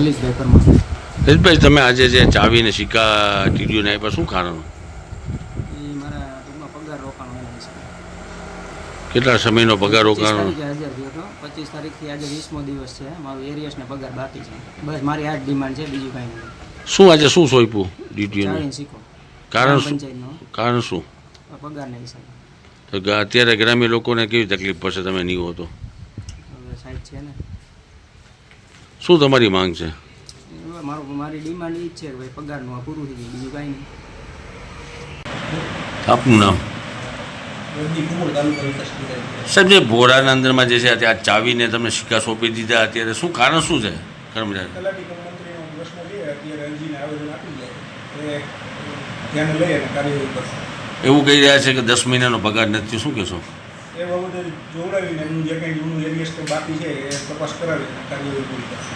લલિતભાઈ પરમાર તમે આજે જે ચાવીને સિક્કા ટીડીઓને આપ્યા શું કારણ? એ મારા ટૂંકમાં પગાર રોકાણ છે. કેટલા સમયનો પગાર રોકાણ? હતો. પચીસ તારીખથી આજે વીસમો દિવસ છે. મારું એરિયસને પગાર બાકી છે. બસ મારી આ ડિમાન્ડ છે બીજું કાંઈ નહીં. શું આજે શું સોંપ્યું ડીટીઓને? કારણ શું? કારણ શું? પગાર નહીં તો અત્યારે ગ્રામ્ય લોકોને કેવી તકલીફ પડશે તમે નહીં હો તો? સાઈડ છે ને. શું તમારી માંગ છે? મારો મારી ડિમાન્ડ એ જ છે કે ભાઈ પગારનું આ પૂરું થઈ ગયું બીજું કાંઈ નહીં. આપનું નામ? સાહેબ જે ભોળાના અંદરમાં જે છે અત્યારે આ ચાવીને તમને સિક્કા સોંપી દીધા અત્યારે શું કારણ શું છે કર્મચારી? એવું કહી રહ્યા છે કે દસ મહિનાનો પગાર નથી શું કહેશો? એ બાબતે જોડાવીને એમનું જે કંઈ જૂનું કે બાકી છે એ તપાસ કરાવી કાર્યવાહી પૂરી કરશે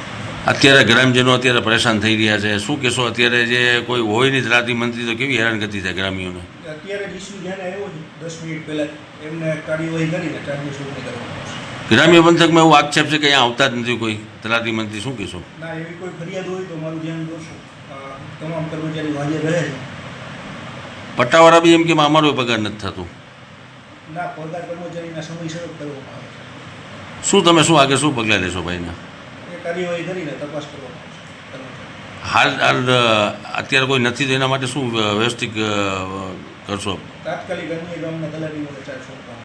અત્યારે ગ્રામજનો અત્યારે પરેશાન થઈ રહ્યા છે. શું કહેશો? અત્યારે જે કોઈ હોય નહીં તલાટી મંત્રી તો કેવી હેરાનગતિ થાય ગ્રામ્યોને અત્યારે ઇસ્યુ ધ્યાને આવ્યો છે દસ મિનિટ પહેલાં એમને કાર્યવાહી કરીને ચાર્જની સોંપણી કરવામાં આવશે ગ્રામ્ય પંથકમાં એવું આક્ષેપ છે કે અહીંયા આવતા જ નથી કોઈ તલાટી મંત્રી શું કહેશો? ના એવી કોઈ ફરિયાદ હોય તો મારું ધ્યાન દોરશો. તમામ કર્મચારીઓ હાજર રહે છે. પટ્ટાવાળા બી એમ કે અમારો પગાર નથી થતો? ના પગાર કર્મચારીના સમયસર કરવામાં આવે છે. શું તમે શું આગળ શું પગલાં લેશો ભાઈના? એ કાર્યવાહી કરીને તપાસ કરવામાં હાલ હાલ અત્યારે કોઈ નથી તો એના માટે શું વ્યવસ્થિત કરશો? તાત્કાલિક અન્ય ગામના તલાટીઓને ચાર્જ સોંપવામાં